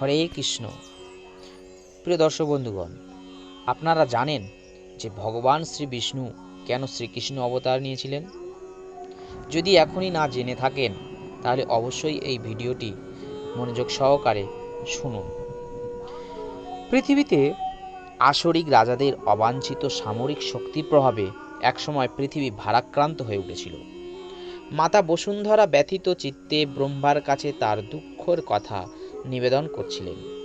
হরে কৃষ্ণ। প্রিয় দর্শক বন্ধুগণ, আপনারা জানেন যে ভগবান শ্রী বিষ্ণু কেন শ্রীকৃষ্ণ অবতার নিয়েছিলেন? যদি এখনই না জেনে থাকেন, তাহলে অবশ্যই এই ভিডিওটি মনোযোগ সহকারে শুনুন। পৃথিবীতে আসরিক রাজাদের অবাঞ্ছিত সামরিক শক্তির প্রভাবে একসময় পৃথিবী ভারাক্রান্ত হয়ে উঠেছিল। মাতা বসুন্ধরা ব্যথিত চিত্তে ব্রহ্মার কাছে তার দুঃখের কথা নিবেদন করছিলেন।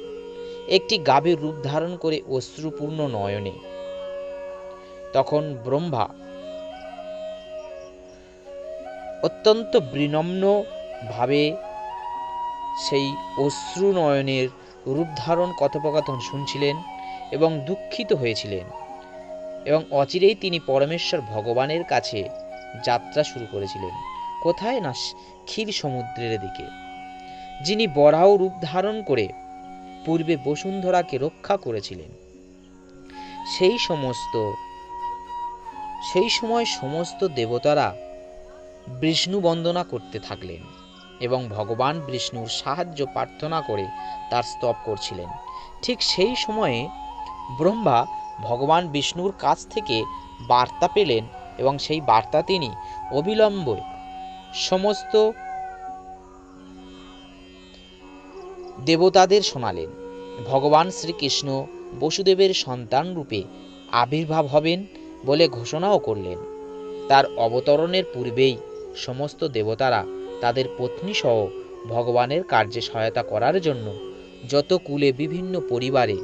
একটি গাভীর রূপ ধারণ করে অশ্রুপূর্ণ নয়নে। তখন ব্রহ্মা অত্যন্ত বিনম্ন ভাবে সেই অশ্রু নয়নের রূপ ধারণ কথোপকথন শুনছিলেন এবং দুঃখিত হয়েছিলেন এবং অচিরেই তিনি পরমেশ্বর ভগবানের কাছে যাত্রা শুরু করেছিলেন। কোথায় না ক্ষীর সমুদ্রের দিকে। যিনি বরাহ রূপ ধারণ করে পূর্বে বসুন্ধরাকে রক্ষা করেছিলেন। সেই সমস্ত, সেই সময় সমস্ত দেবতারা বিষ্ণু বন্দনা করতে থাকলেন এবং ভগবান বিষ্ণুর সাহায্য প্রার্থনা করে তার স্তব করছিলেন। ঠিক সেই সময়ে ব্রহ্মা ভগবান বিষ্ণুর কাছ থেকে বার্তা পেলেন এবং সেই বার্তা তিনি অবিলম্বে সমস্ত দেবতাদের শোনালেন। ভগবান শ্রীকৃষ্ণ বসুদেবের সন্তান রূপে আবির্ভাব হবেন বলে ঘোষণাও করলেন। তার অবতরণের পূর্বেই সমস্ত দেবতারা তাদের পত্নী সহ ভগবানের কার্যে সহায়তা করার জন্য যত কুলে বিভিন্ন পরিবারে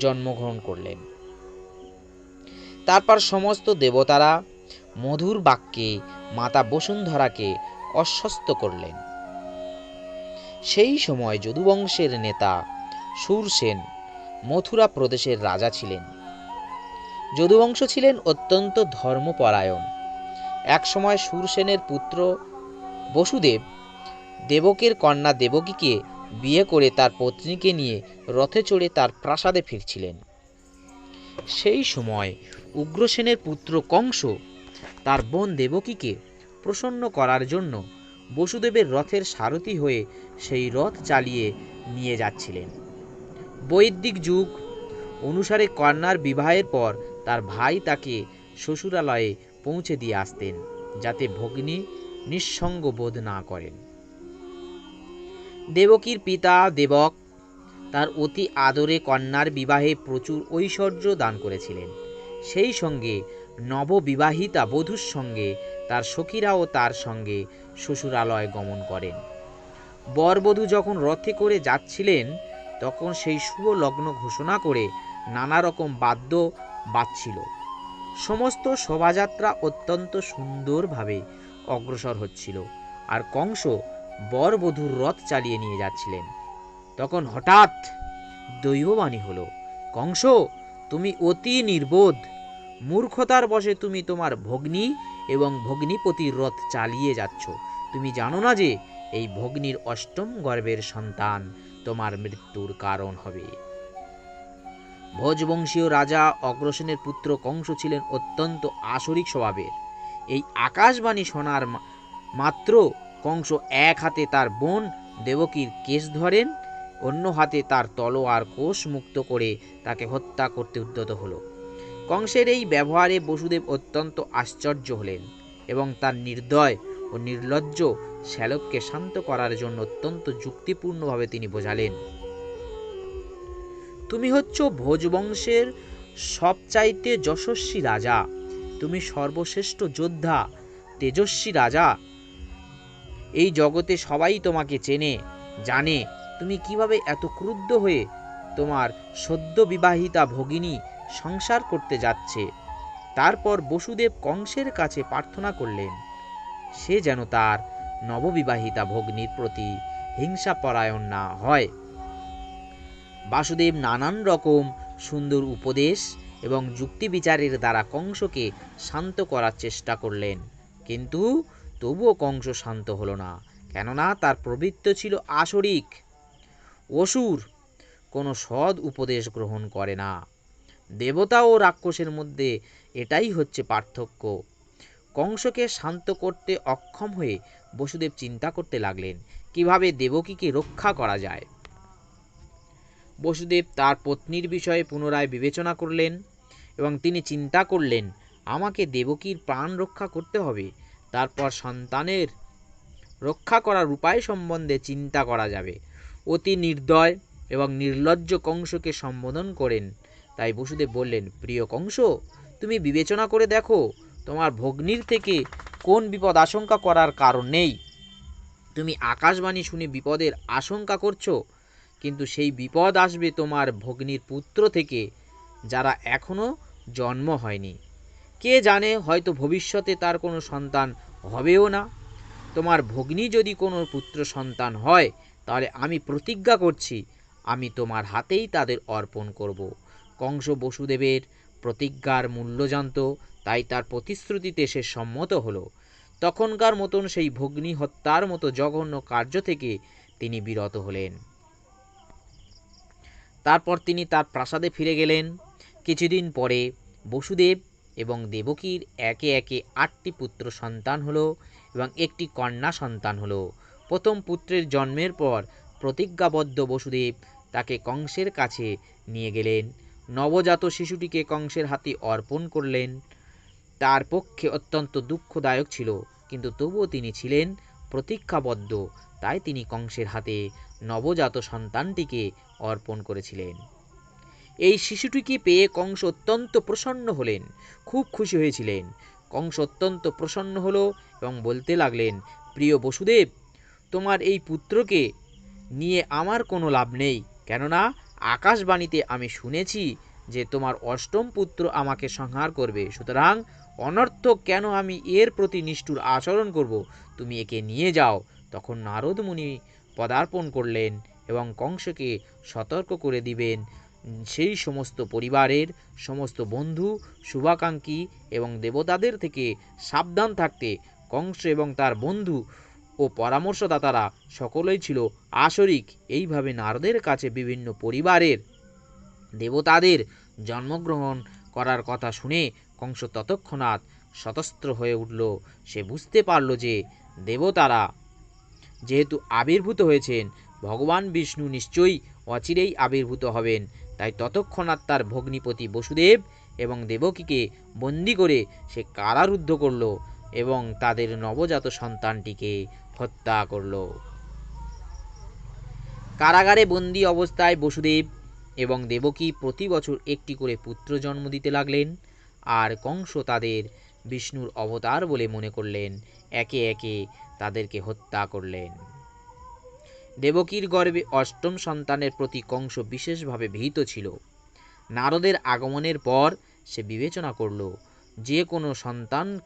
জন্মগ্রহণ করলেন। তারপর সমস্ত দেবতারা মধুর বাক্যে মাতা বসুন্ধরাকে অস্বস্ত করলেন। সেই সময় যদুবংশের নেতা সুরসেন মথুরা প্রদেশের রাজা ছিলেন। যদুবংশ ছিলেন অত্যন্ত ধর্মপরায়ণ। একসময় সুরসেনের পুত্র বসুদেব দেবকের কন্যা দেবকীকে বিয়ে করে তার পত্নীকে নিয়ে রথে চড়ে তার প্রাসাদে ফিরছিলেন। সেই সময় উগ্রসেনের পুত্র কংস তার বোন দেবকীকে প্রসন্ন করার জন্য বসুদেবের রথের সারথি হয়ে সেই রথ চালিয়ে নিয়ে যাচ্ছিলেন। বৈদিক যুগ অনুসারে কন্যার বিবাহের পর তার ভাই তাকে শ্বশুরালয়ে পৌঁছে দিয়ে আসতেন, যাতে ভগ্নী নিঃসঙ্গ বোধ না করেন। দেবকীর পিতা দেবক তার অতি আদরে কন্যার বিবাহে প্রচুর ঐশ্বর্য দান করেছিলেন। সেই সঙ্গে নববিবাহিতা বধূর সঙ্গে তার সখীরাও তার সঙ্গে শ্বশুরালয় গমন করেন। বরবধূ যখন রথে করে যাচ্ছিলেন, তখন সেই শুভ লগ্ন ঘোষণা করে নানা রকম বাদ্য বাজছিল। সমস্ত শোভাযাত্রা অত্যন্ত সুন্দরভাবে অগ্রসর হচ্ছিল আর কংস বরবধূর রথ চালিয়ে নিয়ে যাচ্ছিলেন। তখন হঠাৎ দৈববাণী হলো, কংস, তুমি অতি নির্বোধ। মূর্খতার বশে তুমি তোমার ভগ্নী এবং ভগ্নীপতির রথ চালিয়ে যাচ্ছ। তুমি জানো না যে এই ভগ্নীর অষ্টম গর্ভের সন্তান তোমার মৃত্যুর কারণ হবে। ভোজবংশীয় রাজা অগ্রসেনের পুত্র কংস ছিলেন অত্যন্ত আসরিক স্বভাবের। এই আকাশবাণী শোনার মাত্র কংস এক হাতে তার বোন দেবকীর কেশ ধরেন, অন্য হাতে তার তলোয়ার কোষ মুক্ত করে তাকে হত্যা করতে উদ্যত হলো। কংসের এই ব্যবহারে বসুদেব অত্যন্ত আশ্চর্য হলেন এবং তার নির্দয় ও নির্লজ্জ শ্যালককে শান্ত করার জন্য অত্যন্ত যুক্তিপূর্ণভাবে তিনি বোঝালেন। তুমি হচ্ছ ভোজবংশের সবচাইতে যশস্বী রাজা। তুমি সর্বশ্রেষ্ঠ যোদ্ধা, তেজস্বী রাজা। এই জগতে সবাই তোমাকে চেনে, জানে। তুমি কীভাবে এত ক্রুদ্ধ হয়ে তোমার সদ্য বিবাহিতা ভগিনী সংসার করতে যাচ্ছে। তারপর বসুদেব কংসের কাছে প্রার্থনা করলেন, সে যেন তার নববিবাহিতা ভগ্নীর প্রতি হিংসা পরায়ণ না হয়। বাসুদেব নানান রকম সুন্দর উপদেশ এবং যুক্তি বিচারের দ্বারা কংসকে শান্ত করার চেষ্টা করলেন। কিন্তু তবুও কংস শান্ত হলো না, কেননা তার প্রবৃত্ত ছিল আসরিক। অসুর কোনো সদ উপদেশ গ্রহণ করে না। দেবতা ও রাক্ষসের মধ্যে এটাই হচ্ছে পার্থক্য। কংসকে শান্ত করতে অক্ষম হয়ে বসুদেব চিন্তা করতে লাগলেন, কীভাবে দেবকীকে রক্ষা করা যায়? বসুদেব তার পত্নীর বিষয়ে পুনরায় বিবেচনা করলেন এবং তিনি চিন্তা করলেন, আমাকে দেবকীর প্রাণ রক্ষা করতে হবে, তারপর সন্তানের রক্ষা করার উপায় সম্বন্ধে চিন্তা করা যাবে। অতি নির্দয় এবং নির্লজ্জ কংসকে সম্বোধন করেন। তাই বসুদেব বললেন, প্রিয় কংস, তুমি বিবেচনা করে দেখো, তোমার ভগ্নির থেকে কোন বিপদ আশঙ্কা করার কারণ নেই। তুমি আকাশবাণী শুনে বিপদের আশঙ্কা করছ, কিন্তু সেই বিপদ আসবে তোমার ভগ্নির পুত্র থেকে, যারা এখনও জন্ম হয়নি। কে জানে, হয়তো ভবিষ্যতে তার কোনো সন্তান হবেও না। তোমার ভগ্নী যদি কোনো পুত্র সন্তান হয়, তাহলে আমি প্রতিজ্ঞা করছি, আমি তোমার হাতেই তাদের অর্পণ করব। কংস বসুদেবের প্রতিজ্ঞার মূল্য জানত, তাই তার প্রতিশ্রুতিতে সে সম্মত হলো। তখনকার মতন সেই ভগ্নী হত্যার মতো জঘন্য কার্য থেকে তিনি বিরত হলেন। তারপর তিনি তার প্রাসাদে ফিরে গেলেন। কিছুদিন পরে বসুদেব এবং দেবকীর একে একে আটটি পুত্র সন্তান হলো এবং একটি কন্যা সন্তান হলো। প্রথম পুত্রের জন্মের পর প্রতিজ্ঞাবদ্ধ বসুদেব তাকে কংসের কাছে নিয়ে গেলেন। নবজাত শিশুটিকে কংসের হাতে অর্পণ করলেন। তার পক্ষে অত্যন্ত দুঃখদায়ক ছিল, কিন্তু তবুও তিনি ছিলেন প্রতীক্ষাবদ্ধ, তাই তিনি কংসের হাতে নবজাত সন্তানটিকে অর্পণ করেছিলেন। এই শিশুটিকে পেয়ে কংস অত্যন্ত প্রসন্ন হলেন, খুব খুশি হয়েছিলেন। কংস অত্যন্ত প্রসন্ন হলো এবং বলতে লাগলেন, প্রিয় বসুদেব, তোমার এই পুত্রকে নিয়ে আমার কোনো লাভ নেই, কেননা আকাশবাণীতে আমি শুনেছি যে তোমার অষ্টম পুত্র আমাকে সংহার করবে। সুতরাং অনর্থক কেন আমি এর প্রতি নিষ্ঠুর আচরণ করব? তুমি একে নিয়ে যাও। তখন নারদ মুনি পদার্পণ করলেন এবং কংসকে সতর্ক করে দিবেন। সেই সমস্ত পরিবারের সমস্ত বন্ধু, শুভাকাঙ্ক্ষী এবং দেবতাদের থেকে সাবধান থাকতে কংস এবং তার বন্ধু ও পরামর্শদাতারা সকলেই ছিল আসরিক। এইভাবে নারদের কাছে বিভিন্ন পরিবারের দেবতাদের জন্মগ্রহণ করার কথা শুনে কংস ততক্ষণাৎ সতস্ত্র হয়ে উঠল। সে বুঝতে পারল যে দেবতারা যেহেতু আবির্ভূত হয়েছেন, ভগবান বিষ্ণু নিশ্চয়ই অচিরেই আবির্ভূত হবেন। তাই ততক্ষণাৎ তার ভগ্নিপতি বসুদেব এবং দেবকীকে বন্দি করে সে কারারুদ্ধ করল এবং তাদের নবজাত সন্তানটিকে হত্যা করল। কারাগারে বন্দি অবস্থায় বসুদেব এবং দেবকী প্রতি বছর একটি করে পুত্র জন্ম দিতে লাগলেন আর কংস তাদের বিষ্ণুর অবতার বলে মনে করলেন। একে একে তাদেরকে হত্যা করলেন। দেবকীর গর্ভে অষ্টম সন্তানের প্রতি কংস বিশেষভাবে ভীত ছিল। নারদের আগমনের পর সে বিবেচনা করল যে কোনো সন্তান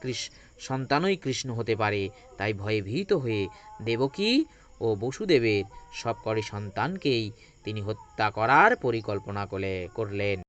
সন্তানই কৃষ্ণ হতে পারে, তাই ভয়ে ভীত হয়ে দেবকী ও বসুদেবের সবকটি সন্তানকেই তিনি হত্যা করার পরিকল্পনা করে করলেন।